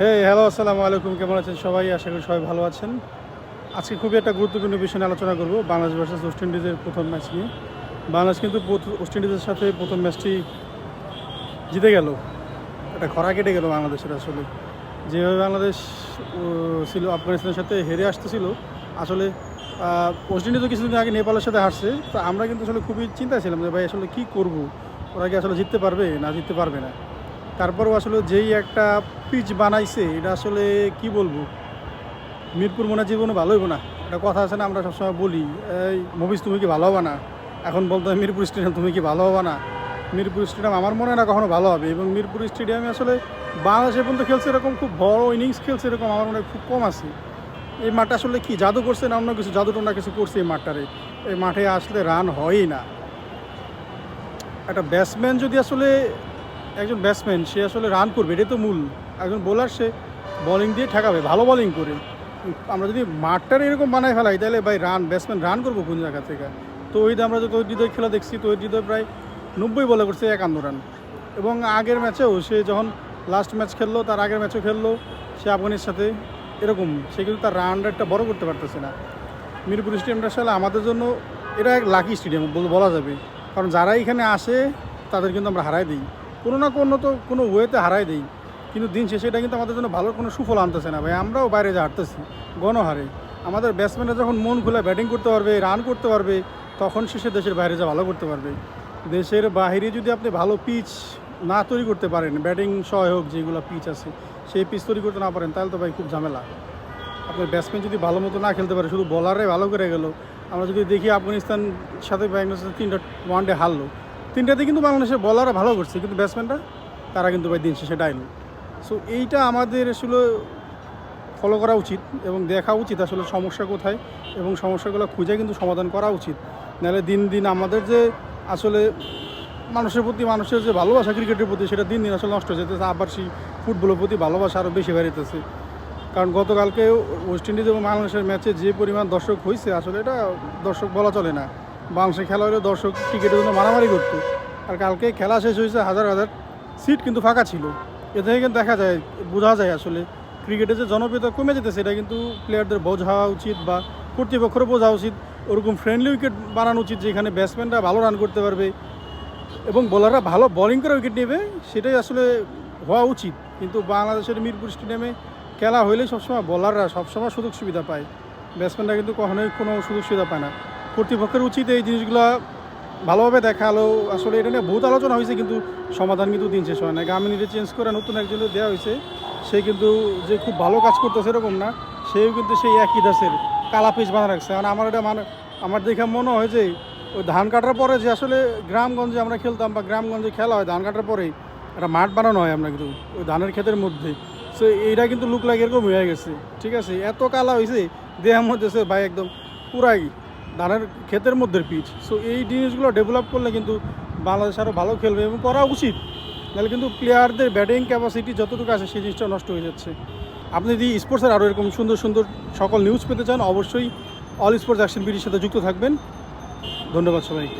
হে hello আসসালামু আলাইকুম কেমন আছেন সবাই? আশা করি সবাই ভালো আছেন। আজকে খুবই একটা গুরুত্বপূর্ণ বিষয় নিয়ে আলোচনা করব, বাংলাদেশ ভার্সেস ওয়েস্ট ইন্ডিজের প্রথম ম্যাচ নিয়ে। বাংলাদেশ কিন্তু ওয়েস্ট ইন্ডিজের সাথে প্রথম ম্যাচটি জিতে গেল। একটা খরা কেটে গেল বাংলাদেশের আসলে। যেভাবে বাংলাদেশ ছিল আফগানিস্তানের সাথে হেরে আসতেছিল, আসলে ওয়েস্ট ইন্ডিজও কিছুদিন আগে নেপালের সাথে হারছে, তো আমরা কিন্তু আসলে খুবই চিন্তা ছিলাম যে ভাই আসলে কী করব? ওরা কি আসলে জিততে পারবে, না জিততে পারবে না? তারপরও আসলে যেই একটা পিচ বানাইছে, এটা আসলে কি বলব? মিরপুর মনে জীবনে ভালো হইব না। একটা কথা আছে না, আমরা সবসময় বলি, এই মুভিস তুমি কি ভালো হবে না? এখন বলতে হয় মিরপুর স্টেডিয়াম, তুমি কি ভালো হবে না? মিরপুর স্টেডিয়াম আমার মনে হয় না কখনো ভালো হবে এবং মিরপুর স্টেডিয়ামে আসলে বাংলাদেশে পর্যন্ত খেলছে এরকম খুব বড় ইনিংস খেলছে এরকম আমার মনে হয় খুব কম আছে। এই মাঠটা আসলে কি, জাদু করছে না অন্য কিছু? জাদু টনা কিছু করছে এই মাঠটারে? এই মাঠে আসলে রান হয়ই না। একটা ব্যাটসম্যান যদি আসলে একজন ব্যাটসম্যান সে আসলে রান করবে, এটাই তো মূল। একজন বোলার সে বোলিং দিয়ে ঠেকাবে, ভালো বোলিং করে। আমরা যদি মাঠটার এরকম বানায় ফেলাই, তাহলে ভাই রান ব্যাটসম্যান রান করব কোন জায়গা থেকে? তো ওই আমরা যে তৈরি হৃদয় খেলা দেখছি তৈরি হৃদয় প্রায় নব্বই বলে করছে একান্ন রান এবং আগের ম্যাচেও সে যখন লাস্ট ম্যাচ খেললো, তার আগের ম্যাচও খেললো, সে আফগানের সাথে এরকম। সে কিন্তু তার রান রেটটা বড় করতে পারতেছে না। মিরপুর স্টেডিয়ামটা আসলে আমাদের জন্য এটা এক লাকি স্টেডিয়াম বলা যাবে। কারণ যারা এখানে আসে, তাদের কিন্তু আমরা হারাই দিই। কোনো না কোনো তো কোনো ওয়েতে হারাই দিই। কিন্তু দিন শেষে এটা কিন্তু আমাদের জন্য ভালো কোনো সুফল আনতেছে না ভাই। আমরাও বাইরে যা হারতেছি, গণহারে। আমাদের ব্যাটসম্যানরা যখন মন খুলে ব্যাটিং করতে পারবে রান করতে পারবে, তখন শেষে দেশের বাইরে যা ভালো করতে পারবে। দেশের বাইরে যদি আপনি ভালো পিচ না তৈরি করতে পারেন ব্যাটিং সহায়ক যেগুলো পিচ আছে, সেই পিচ তৈরি করতে না পারেন, তাহলে তো ভাই খুব ঝামেলা। আপনার ব্যাটসম্যান যদি ভালো মতো না খেলতে পারে, শুধু বলারে ভালো করে গেল, আমরা যদি দেখি আফগানিস্তান সাথে বাংলাদেশের তিনটা ওয়ান ডে হারলো তিনটাতে কিন্তু বাংলাদেশের বলাররা ভালো করছে, কিন্তু ব্যাটসম্যানরা তারা কিন্তু ভাই দিন শেষে ডাইল সো এইটা আমাদের আসলে ফলো করা উচিত এবং দেখা উচিত আসলে সমস্যা কোথায় এবং সমস্যাগুলো খুঁজে কিন্তু সমাধান করা উচিত। নাহলে দিন দিন আমাদের যে আসলে মানুষের প্রতি, মানুষের যে ভালোবাসা ক্রিকেটের প্রতি, সেটা দিন দিন আসলে নষ্ট হয়ে যেতেছে। আবার সেই ফুটবলের প্রতি ভালোবাসা আরও বেশি বেড়েতেছে কারণ গতকালকে ওয়েস্ট ইন্ডিজ এবং বাংলাদেশের ম্যাচে যে পরিমাণ দর্শক হয়েছে আসলে এটা দর্শক বলা চলে না। বাংলাদেশের খেলা হলে দর্শক ক্রিকেটের জন্য মারামারি করতো। আর কালকে খেলা শেষ হয়েছে, হাজার হাজার সিট কিন্তু ফাঁকা ছিল। এ থেকে কিন্তু দেখা যায়, বোঝা যায় আসলে ক্রিকেটের যে জনপ্রিয়তা কমে যেতেছে, এটা কিন্তু প্লেয়ারদের বোঝা উচিত বা কর্তৃপক্ষেরও বোঝা উচিত। ওরকম ফ্রেন্ডলি উইকেট বানানো উচিত যেখানে ব্যাটসম্যানরা ভালো রান করতে পারবে এবং বোলাররা ভালো বোলিং করে উইকেট নেবে, সেটাই আসলে হওয়া উচিত। কিন্তু বাংলাদেশের মিরপুর স্টেডিয়ামে খেলা হইলে সবসময় বোলাররা সবসময় সুযোগ সুবিধা পায়। ব্যাটসম্যানরা কিন্তু কখনোই কোনো সুযোগ সুবিধা পায় না। কর্তৃপক্ষের উচিত এই জিনিসগুলো ভালোভাবে দেখাল। আসলে এটা নিয়ে বহুত আলোচনা হয়েছে, কিন্তু সমাধান কিন্তু দিন শেষ হয় না গামিনীটা চেঞ্জ করে নতুন একজনের দেওয়া হয়েছে, সে কিন্তু যে খুব ভালো কাজ করতেছে এরকম না, সেও কিন্তু সেই একই দাসের কালা পিস বানা রাখছে। কারণ আমার এটা মানে আমার দেখে মনে হয় যে, ওই ধান কাটার পরে যে আসলে গ্রামগঞ্জে আমরা খেলতাম বা গ্রামগঞ্জে খেলা হয় ধান কাটার পরেই একটা মাঠ বানানো হয় আমরা কিন্তু ওই ধানের ক্ষেতের মধ্যে। সো এইটা কিন্তু লুক লাগে এরকম হয়ে গেছে। ঠিক আছে? এত কালা হয়েছে দেহের মধ্যে ভাই একদম পুরাই ধানের ক্ষেতের মধ্যে পিচ। সো এই জিনিসগুলো ডেভেলপ করলে কিন্তু বাংলাদেশ আরও ভালো খেলবে এবং করা উচিত। নাহলে কিন্তু প্লেয়ারদের ব্যাটিং ক্যাপাসিটি যতটুকু আছে সেই জিনিসটা নষ্ট হয়ে যাচ্ছে। আপনি যদি স্পোর্টসের আরও এরকম সুন্দর সুন্দর সকল নিউজ পেতে চান, অবশ্যই অল স্পোর্টস অ্যাকশন বিডির সাথে যুক্ত থাকবেন। ধন্যবাদ সবাইকে।